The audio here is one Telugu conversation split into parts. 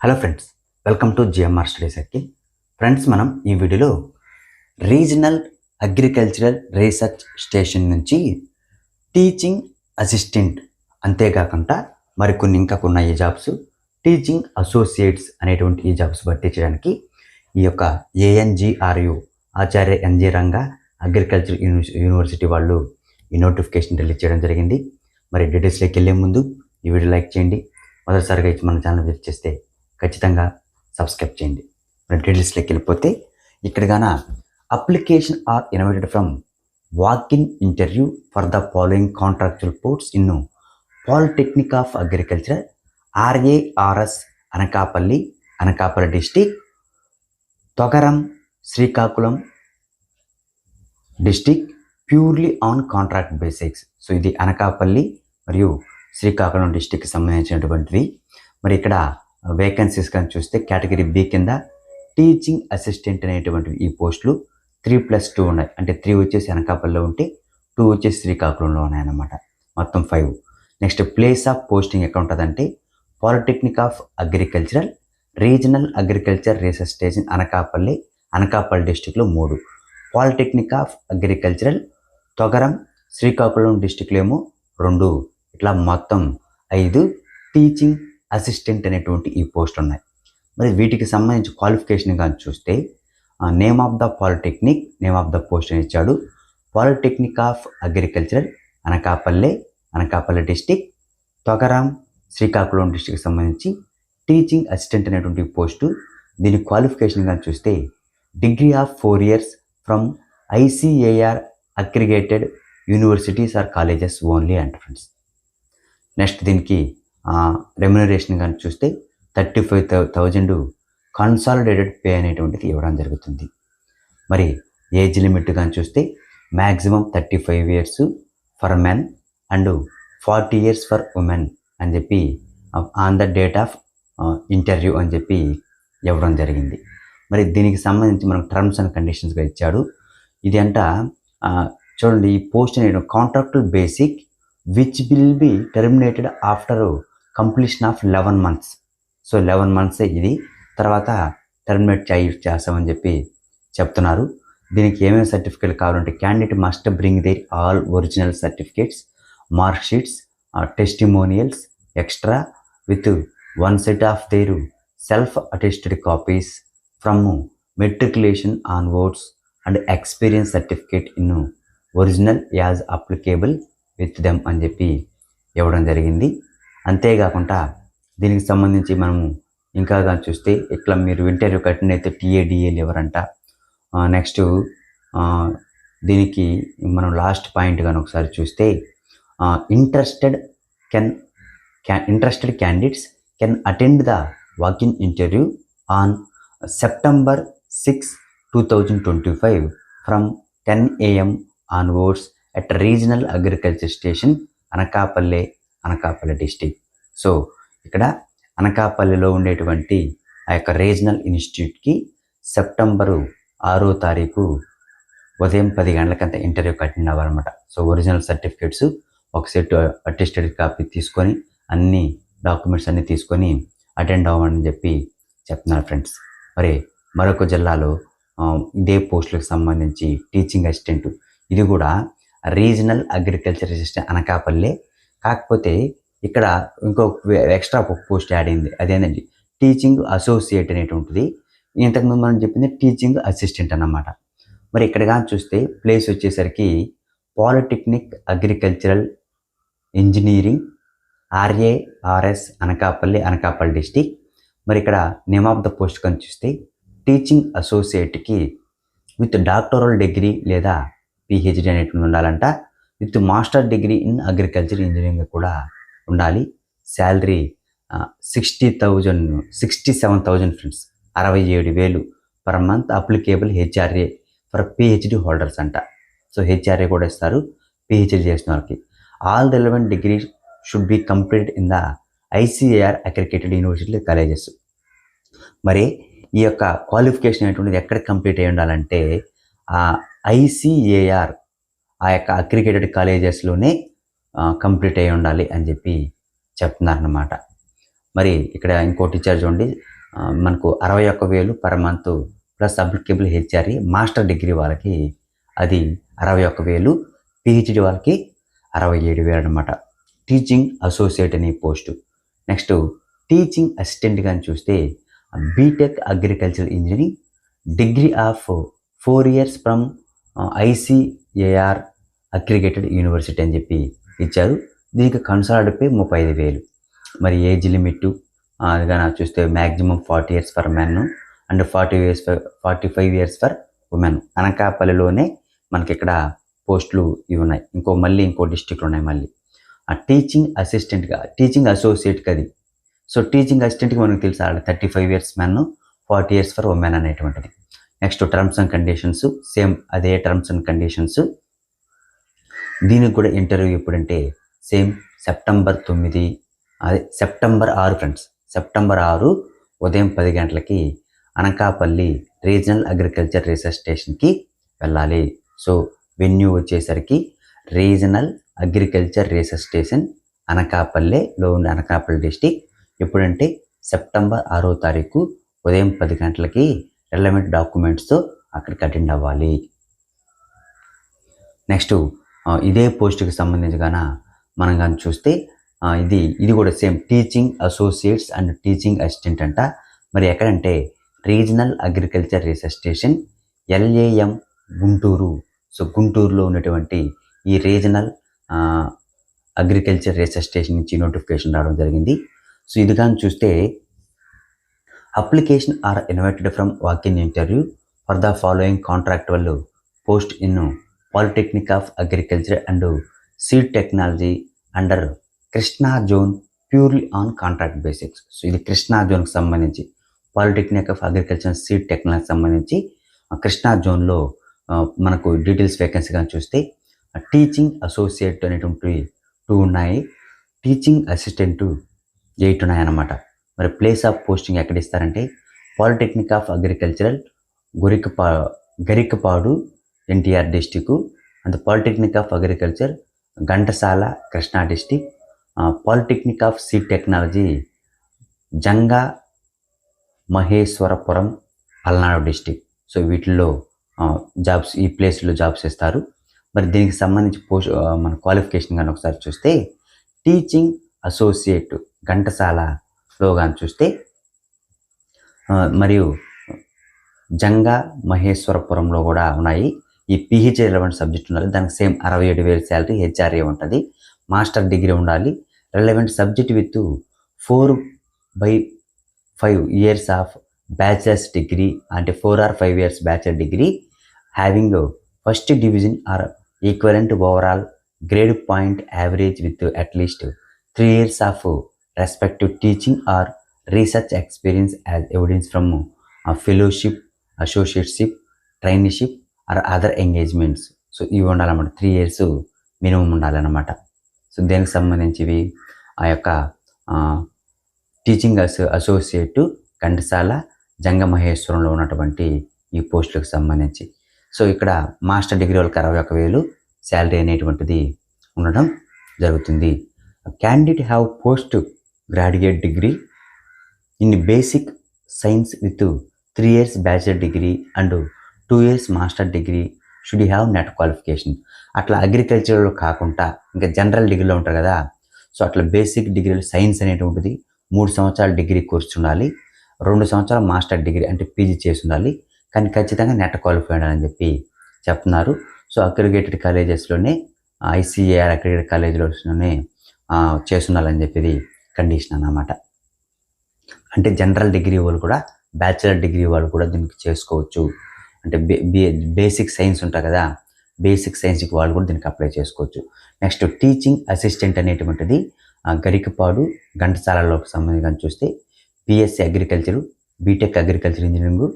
Hello friends welcome to GMR studies Akki. Friends మనం ఈ వీడియోలో రీజనల్ అగ్రికల్చరల్ రీసెర్చ్ స్టేషన్ నుంచి టీచింగ్ అసిస్టెంట్ అంతేకాకుండా మరికొన్ని ఇంకా కొన్ని ఈ జాబ్స్. టీచింగ్ అసోసియేట్స్ అనేటువంటి ఈ జాబ్స్ భర్తీ చేయడానికి ఈ యొక్క ANGRU Acharya NG Ranga agriculture university వాళ్ళు ఈ నోటిఫికేషన్ రిలీజ్ చేయడం జరిగింది. మరి డీటెయిల్స్లోకి వెళ్ళే ముందు ఈ వీడియో లైక్ చేయండి. మొదటిసారిగా ఇచ్చి మన ఛానల్ విజిట్ చేస్తే ఖచ్చితంగా సబ్స్క్రైబ్ చేయండి. మరి డీటెయిల్స్లోకి వెళ్ళిపోతే ఇక్కడ గాన application are invited from walk in interview for the following contractual posts in polytechnic of agriculture RARS Anakapalli Anakapalli district Togaram Srikakulam district purely on contract basics so ఇది అనకాపల్లి మరియు శ్రీకాకుళం డిస్టిక్కి సంబంధించినటువంటిది. మరి ఇక్కడ వేకెన్సీస్ కానీ చూస్తే కేటగిరీ బి కింద టీచింగ్ అసిస్టెంట్ అనేటువంటి ఈ పోస్టులు త్రీ ప్లస్ టూ ఉన్నాయి. అంటే త్రీ వచ్చేసి అనకాపల్లిలో ఉంటే టూ వచ్చేసి శ్రీకాకుళంలో ఉన్నాయన్నమాట. మొత్తం five next place of posting ఎక్కడ ఉంటుందంటే polytechnic of agricultural regional agriculture research station Anakapalli Anakapalli డిస్టిక్లో మూడు. Polytechnic of agricultural Togaram Srikakulam డిస్టిక్లో ఏమో రెండు. ఇట్లా మొత్తం ఐదు. టీచింగ్ అసిస్టెంట్ అనేటువంటి ఈ పోస్ట్ ఉన్నాయి మరి వీటికి సంబంధించి క్వాలిఫికేషన్ కానీ చూస్తే name of the polytechnic name of the post అని ఇచ్చాడు. Polytechnic of agricultural Anakapalle Anakapalli district Togaram Srikakulam డిస్టిక్కి సంబంధించి టీచింగ్ అసిస్టెంట్ అనేటువంటి పోస్టు. దీని క్వాలిఫికేషన్ కానీ చూస్తే degree of four years from ICAR aggregated universities or colleges only అంట ఫ్రెండ్స్. నెక్స్ట్ దీనికి రెమ్యునరేషన్ కానీ చూస్తే thirty five thousand consolidated pay అనేటువంటిది ఇవ్వడం జరుగుతుంది. మరి ఏజ్ లిమిట్ కానీ చూస్తే maximum thirty five years for men and forty years for women అని చెప్పి on the date of interview అని చెప్పి ఇవ్వడం జరిగింది. మరి దీనికి సంబంధించి మనకు టర్మ్స్ అండ్ కండిషన్స్గా ఇచ్చాడు. ఇది అంట చూడండి ఈ పోస్ట్ అనేది contractual basic which will be terminated after completion of eleven months so eleven మంత్సే ఇది. తర్వాత టర్మినేట్ చేయి చేస్తామని చెప్పి చెప్తున్నారు. దీనికి ఏమేమి సర్టిఫికేట్ కావాలంటే candidate must bring their all original certificates mark sheets testimonials extra with one set of their self attested copies from matriculation onwards and experience certificate in original as applicable with them అని చెప్పి ఇవ్వడం జరిగింది. అంతేకాకుండా దీనికి సంబంధించి మనము ఇంకా చూస్తే ఇట్లా మీరు ఇంటర్వ్యూ కట్టిన అయితే టీఏడిఏలు ఎవరంట నెక్స్ట్ దీనికి మనం లాస్ట్ పాయింట్ కానీ ఒకసారి చూస్తే interested can interested candidates can attend the walk in interview on September six two thousand twenty five from ten AM onwards at regional agriculture station Anakapalle Anakapalli district. So ఇక్కడ అనకాపల్లిలో ఉండేటువంటి ఆ యొక్క రీజనల్ ఇన్స్టిట్యూట్కి సెప్టెంబరు ఆరో తారీఖు ఉదయం పది గంటలకంత ఇంటర్వ్యూ అటెండ్ అవ్వాలన్నమాట సో ఒరిజినల్ సర్టిఫికేట్స్ ఒక సెట్ అటెస్టెడ్ కాపీ తీసుకొని అన్ని డాక్యుమెంట్స్ అన్నీ తీసుకొని అటెండ్ అవ్వమని చెప్పి చెప్తున్నారు ఫ్రెండ్స్. మరి మరొక జిల్లాలో ఇదే పోస్టులకు సంబంధించి టీచింగ్ అసిస్టెంట్. ఇది కూడా రీజనల్ అగ్రికల్చర్ అసిస్టెంట్ అనకాపల్లి కాకపోతే ఇక్కడ ఇంకో ఎక్స్ట్రా ఒక పోస్ట్ యాడ్ అయింది. అదేనండి టీచింగ్ అసోసియేట్ అనేటువంటిది. ఇంతకుముందు మనం చెప్పింది టీచింగ్ అసిస్టెంట్ అన్నమాట. మరి ఇక్కడ కానీ చూస్తే ప్లేస్ వచ్చేసరికి polytechnic agricultural engineering RARS Anakapalli Anakapalli district మరి ఇక్కడ నేమ్ ఆఫ్ ద పోస్ట్ కానీ చూస్తే టీచింగ్ అసోసియేట్కి విత్ డాక్టరల్ డిగ్రీ లేదా పిహెచ్డి అనేటువంటి ఉండాలంట. With master degree in agriculture engineering కూడా ఉండాలి. Salary sixty thousand sixty seven thousand friends. అరవై ఏడు వేలు per month applicable HRA for PhD holders అంట. సో హెచ్ఆర్ఏ కూడా ఇస్తారు పిహెచ్డి చేసిన వాళ్ళకి. All relevant degree should be complete in the ICAR accredited university colleges మరి ఈ యొక్క క్వాలిఫికేషన్ అనేటువంటిది ఎక్కడ కంప్లీట్ అయి ఉండాలంటే ఐసీఏఆర్ ఆ యొక్క అగ్రిగేటెడ్ కాలేజెస్లోనే కంప్లీట్ అయి ఉండాలి అని చెప్పి చెప్తున్నారన్నమాట. మరి ఇక్కడ ఇంకోటి టీచర్ చూడండి మనకు అరవై ఒక్క వేలు per month plus applicable HRA master degree వాళ్ళకి అది అరవై ఒక్క వేలు పిహెచ్డి వాళ్ళకి అరవై ఏడు వేలు అనమాట టీచింగ్ అసోసియేట్ అనే పోస్టు. నెక్స్ట్ టీచింగ్ అసిస్టెంట్ కానీ చూస్తే BTech agriculture engineering degree of four years from AR aggregated university అని చెప్పి ఇచ్చారు. దీనికి కన్సల్ట్ పే ముప్పై ఐదు వేలు. మరి ఏజ్ లిమిట్ అదిగా చూస్తే maximum forty years for men and forty years for forty five years for women అనకాపల్లిలోనే మనకి ఇక్కడ పోస్టులు ఇవి ఉన్నాయి. ఇంకో మళ్ళీ ఇంకో డిస్టిక్లు ఉన్నాయి మళ్ళీ. ఆ టీచింగ్ అసిస్టెంట్గా టీచింగ్ అసోసియేట్కి అది సో టీచింగ్ అసిస్టెంట్కి మనకు తెలుసు ఆడ thirty five years men forty years for women అనేటువంటిది. Next terms and conditions same అదే టర్మ్స్ అండ్ కండిషన్స్ దీనికి కూడా ఇంటర్వ్యూ ఎప్పుడంటే సేమ్ సెప్టెంబర్ తొమ్మిది అదే సెప్టెంబర్ ఆరు ఫ్రెండ్స్ సెప్టెంబర్ ఆరు ఉదయం పది గంటలకి అనకాపల్లి రీజనల్ అగ్రికల్చర్ రీసెర్చ్ స్టేషన్కి వెళ్ళాలి. సో వెన్యూ వచ్చేసరికి రీజనల్ అగ్రికల్చర్ రీసెర్చ్ స్టేషన్ అనకాపల్లిలో ఉన్న అనకాపల్లి డిస్టిక్ ఎప్పుడంటే సెప్టెంబర్ ఆరో తారీఖు ఉదయం పది గంటలకి రిలవెంట్ డాక్యుమెంట్స్తో అక్కడికి అటెండ్ అవ్వాలి. నెక్స్ట్ ఇదే పోస్ట్కి సంబంధించగాన మనం కానీ చూస్తే ఇది ఇది కూడా same teaching associates and teaching assistant అంట. మరి ఎక్కడంటే regional agriculture research station LAM Guntur. So గుంటూరులో ఉన్నటువంటి ఈ రీజనల్ అగ్రికల్చర్ రీసెర్చ్ స్టేషన్ నుంచి నోటిఫికేషన్ రావడం జరిగింది. సో ఇది కానీ చూస్తే application are invited from walk in interview for the following contractual post in polytechnic of agriculture and seed technology under Krishna zone purely on contract basics so ఇది కృష్ణా జోన్కి సంబంధించి polytechnic of agriculture seed technology సంబంధించి ఆ కృష్ణా జోన్లో మనకు డీటెయిల్స్ వేకెన్సీ కానీ చూస్తే టీచింగ్ అసోసియేట్ అనేటువంటి టూ ఉన్నాయి. టీచింగ్ అసిస్టెంట్ ఎయిట్ ఉన్నాయన్నమాట మరి ప్లేస్ ఆఫ్ పోస్టింగ్ ఎక్కడ ఇస్తారంటే polytechnic of agricultural గురికపా Garikapadu NTR district and polytechnic of agriculture Ghantasala Krishna district polytechnic of seed technology Janga Maheswarapuram Palnadu district so వీటిల్లో జాబ్స్ ఈ ప్లేస్లో జాబ్స్ ఇస్తారు మరి దీనికి సంబంధించి పోస్ట్ మన క్వాలిఫికేషన్ కానీ ఒకసారి చూస్తే టీచింగ్ అసోసియేట్ ఘంటసాల స్లోగాన్ చూస్తే మరియు జంగా మహేశ్వరపురంలో కూడా ఉన్నాయి. ఈ పిహెచ్డి రిలవెంట్ సబ్జెక్ట్ ఉండాలి. దానికి సేమ్ అరవై ఏడు వేలు శాలరీ హెచ్ఆర్ఏ ఉంటుంది. మాస్టర్ డిగ్రీ ఉండాలి. Relevant subject with four by five years of bachelors degree అంటే four or five years bachelor degree having first division or equivalent overall grade point average with at least three years of respective teaching or research experience evidence from from fellowship associateship traineeship or other engagements so ఇవి ఉండాలన్నమాట. త్రీ ఇయర్స్ మినిమం ఉండాలన్నమాట. సో దేనికి సంబంధించివి? ఆ యొక్క టీచింగ్ అసో అసోసియేట్ ఘంటసాల జంగమహేశ్వరంలో ఉన్నటువంటి ఈ పోస్టులకు సంబంధించి. సో ఇక్కడ మాస్టర్ డిగ్రీ వాళ్ళకి అరవై ఒక వేలు శాలరీ అనేటువంటిది ఉండడం జరుగుతుంది. Candidate have post graduate degree in basic science with three years bachelor degree and two years master degree should have NET qualification అట్లా అగ్రికల్చర్లో కాకుండా ఇంకా జనరల్ డిగ్రీలో ఉంటారు కదా సో అట్లా బేసిక్ డిగ్రీలో సైన్స్ అనేటువంటిది మూడు సంవత్సరాల డిగ్రీ కోర్సు ఉండాలి రెండు సంవత్సరాల మాస్టర్ డిగ్రీ అంటే పీజీ చేసి ఉండాలి కానీ ఖచ్చితంగా నెట్ క్వాలిఫై ఉండాలని చెప్పి చెప్తున్నారు. సో అగ్రిగేటెడ్ కాలేజెస్లోనే ఐసీఏఆర్ అగ్రిగేటెడ్ కాలేజీలోనే చేస్తుండాలని చెప్పేది కండిషన్ అన్నమాట. అంటే జనరల్ డిగ్రీ వాళ్ళు కూడా బ్యాచిలర్ డిగ్రీ వాళ్ళు కూడా దీనికి చేసుకోవచ్చు. అంటే బే బేసిక్ సైన్స్ ఉంటాయి కదా బేసిక్ సైన్స్కి వాళ్ళు కూడా దీనికి అప్లై చేసుకోవచ్చు. నెక్స్ట్ టీచింగ్ అసిస్టెంట్ అనేటువంటిది ఆ, గరికపాడు ఘంటసాలలోకి సంబంధించి చూస్తే BSc agriculture BTech agriculture engineering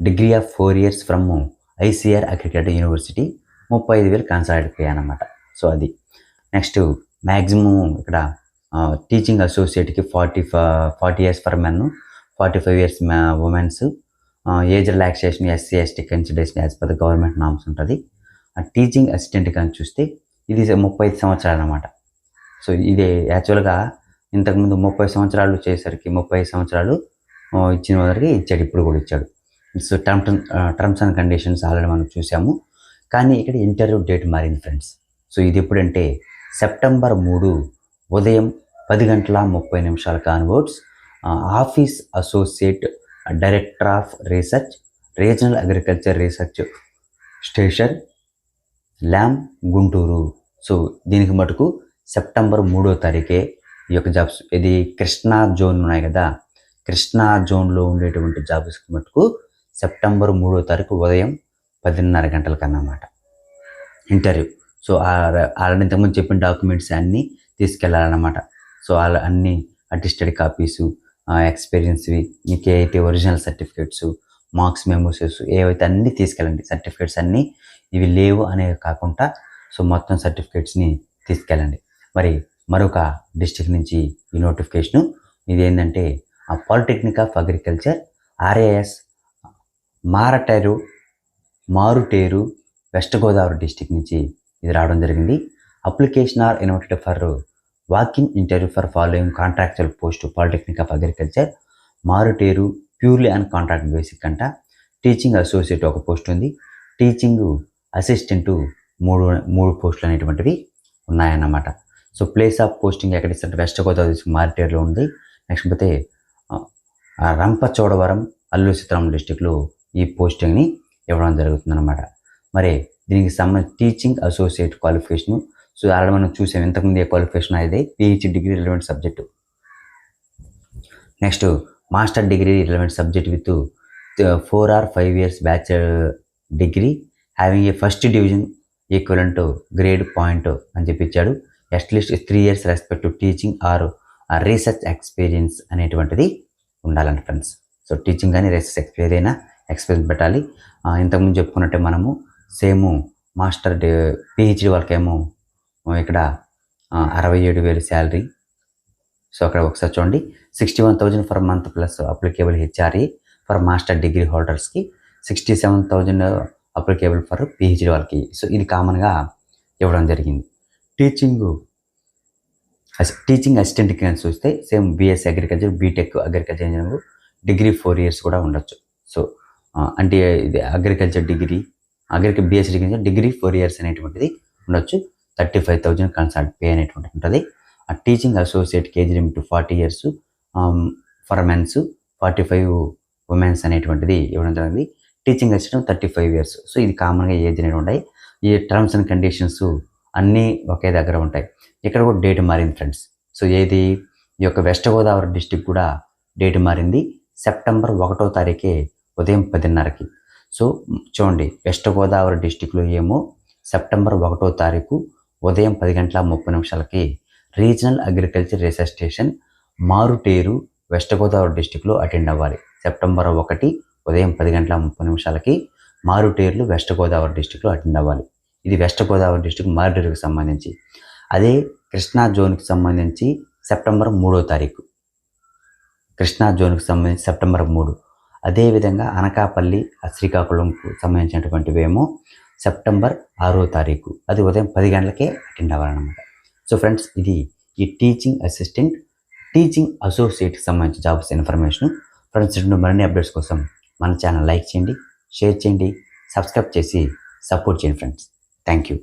degree of four years from ICR agriculture university ముప్పై ఐదు వేలు కన్సల్ట్ అనమాట సో అది. నెక్స్ట్ మ్యాక్సిమం ఇక్కడ teaching అసోసియేట్కి forty forty years for men forty five years women's age relaxation SC ST consideration as per the government norms ఉంటుంది. ఆ టీచింగ్ అసిస్టెంట్ కానీ చూస్తే ఇది ముప్పై ఐదు సంవత్సరాలు అనమాట సో ఇది యాక్చువల్గా ఇంతకుముందు ముప్పై సంవత్సరాలు వచ్చేసరికి ముప్పై సంవత్సరాలు ఇచ్చిన వారికి ఇచ్చాడు ఇప్పుడు కూడా ఇచ్చాడు. So term terms and conditions already మనం చూసాము. కానీ ఇక్కడ ఇంటర్వ్యూ డేట్ మారింది ఫ్రెండ్స్ సో ఇది ఎప్పుడంటే సెప్టెంబర్ మూడు ఉదయం పది గంటల ముప్పై నిమిషాల converts. Office associate director of research regional agriculture research station LAM Guntur. So దీనికి మటుకు సెప్టెంబర్ మూడో తారీఖే ఈ యొక్క జాబ్స్. ఇది కృష్ణా జోన్ ఉన్నాయి కదా. కృష్ణా జోన్లో ఉండేటువంటి జాబ్స్కి మటుకు సెప్టెంబర్ మూడో తారీఖు ఉదయం పదిన్నర గంటలకు అన్నమాట ఇంటర్వ్యూ. సో ఆల్రెడీ ఇంతకుముందు చెప్పిన డాక్యుమెంట్స్ అన్నీ తీసుకెళ్ళాలన్నమాట సో అలా అన్ని అటిస్టెడ్ కాపీసు ఎక్స్పీరియన్స్వి మీకు ఏవైతే ఒరిజినల్ సర్టిఫికేట్స్ మార్క్స్ మెమోసెస్ ఏవైతే అన్నీ తీసుకెళ్ళండి సర్టిఫికేట్స్ అన్నీ ఇవి లేవు అనేవి కాకుండా సో మొత్తం సర్టిఫికేట్స్ని తీసుకెళ్ళండి. మరి మరొక డిస్టిక్ నుంచి ఈ నోటిఫికేషను ఇది ఏంటంటే polytechnic of agriculture RAS Maruteru Maruteru west Godavari district నుంచి ఇది రావడం జరిగింది. Application are invited for walking interview for following contractual post polytechnic of agriculture Maruteru purely and contract basic అంట. టీచింగ్ అసోసియేట్ ఒక పోస్ట్ ఉంది. టీచింగ్ అసిస్టెంట్ మూడు మూడు పోస్టులు అనేటువంటివి ఉన్నాయన్నమాట. సో ప్లేస్ ఆఫ్ పోస్టింగ్ ఎక్కడ ఇస్తారు వెస్ట్ గోదావరి మారిటేరులో ఉంది. నెక్స్ట్ పోతే రంపచోడవరం అల్లూరు సీతారాం డిస్టిక్లో ఈ పోస్టింగ్ని ఇవ్వడం జరుగుతుందన్నమాట. మరి దీనికి సంబంధించి teaching associate qualification so already మనం చూసాం ఇంతకుముందు ఏ క్వాలిఫికేషన్ అనేది PhD degree relevant subject next master degree relevant subject with four or five years batch degree having a first division equivalent grade point అని చెప్పి ఇచ్చాడు. At least three years respect teaching or research experience అనేటువంటిది ఉండాలండి ఫ్రెండ్స్ సో టీచింగ్ కానీ రీసెర్చ్ ఎక్స్పీరియన్స్ అయినా ఎక్స్పీరియన్స్ పెట్టాలి. ఇంతకుముందు చెప్పుకున్నట్టే మనము సేమ్ మాస్టర్ పిహెచ్డి వాళ్ళకేమో ఇక్కడ అరవై ఏడు వేలు శాలరీ. సో అక్కడ ఒకసారి చూడండి. Sixty one thousand for month plus applicable HRA for master degree హోల్డర్స్కి sixty seven thousand applicable for PhD వాళ్ళకి. సో ఇది కామన్గా ఇవ్వడం జరిగింది. టీచింగ్ టీచింగ్ అసిస్టెంట్ కింద చూస్తే same BSc agriculture BTech agriculture engineering degree four years కూడా ఉండొచ్చు. సో అంటే ఇది agriculture degree అగ్రికల్ BSc degree degree four years అనేటువంటిది ఉండొచ్చు. Thirty five thousand consult pay అనేటువంటి ఉంటుంది. ఆ teaching associate KG limit forty years for mens forty five womens అనేటువంటిది ఇవ్వడం జరిగింది. Teaching assistant thirty five years. So ఇది కామన్గా ఏజ్ అనేవి ఉంటాయి ఈ టర్మ్స్ అండ్ కండిషన్స్ అన్నీ ఒకే దగ్గర ఉంటాయి. ఇక్కడ కూడా డేట్ మారింది ఫ్రెండ్స్. సో ఏది? ఈ యొక్క వెస్ట్ గోదావరి డిస్టిక్ కూడా డేట్ మారింది. సెప్టెంబర్ ఒకటో తారీఖే ఉదయం పదిన్నరకి. సో చూడండి వెస్ట్ గోదావరి డిస్టిక్లో ఏమో సెప్టెంబర్ ఒకటో తారీఖు ఉదయం పది గంటల ముప్పై నిమిషాలకి regional agriculture research station Maruteru West Godavari డిస్టిక్లో అటెండ్ అవ్వాలి. సెప్టెంబర్ ఒకటి ఉదయం పది గంటల ముప్పై నిమిషాలకి మారుటేరులు వెస్ట్ గోదావరి డిస్టిక్లో అటెండ్ అవ్వాలి. ఇది వెస్ట్ గోదావరి డిస్టిక్ మారుటేరుకు సంబంధించి. అదే కృష్ణా జోన్కి సంబంధించి సెప్టెంబర్ మూడో తారీఖు. కృష్ణా జోన్కి సంబంధించి సెప్టెంబర్ మూడు. అదేవిధంగా అనకాపల్లి శ్రీకాకుళంకు సంబంధించినటువంటివేమో సెప్టెంబర్ ఆరో తారీఖు. అది ఉదయం పది గంటలకే అటెండ్ అవ్వాలన్నమాట. సో ఫ్రెండ్స్ ఇది ఈ టీచింగ్ అసిస్టెంట్ టీచింగ్ అసోసియేట్కి సంబంధించిన జాబ్స్ ఇన్ఫర్మేషన్. ఫ్రెండ్స్ రెండు మరిన్ని అప్డేట్స్ కోసం మన ఛానల్ లైక్ చేయండి షేర్ చేయండి సబ్స్క్రైబ్ చేసి సపోర్ట్ చేయండి ఫ్రెండ్స్. Thank you.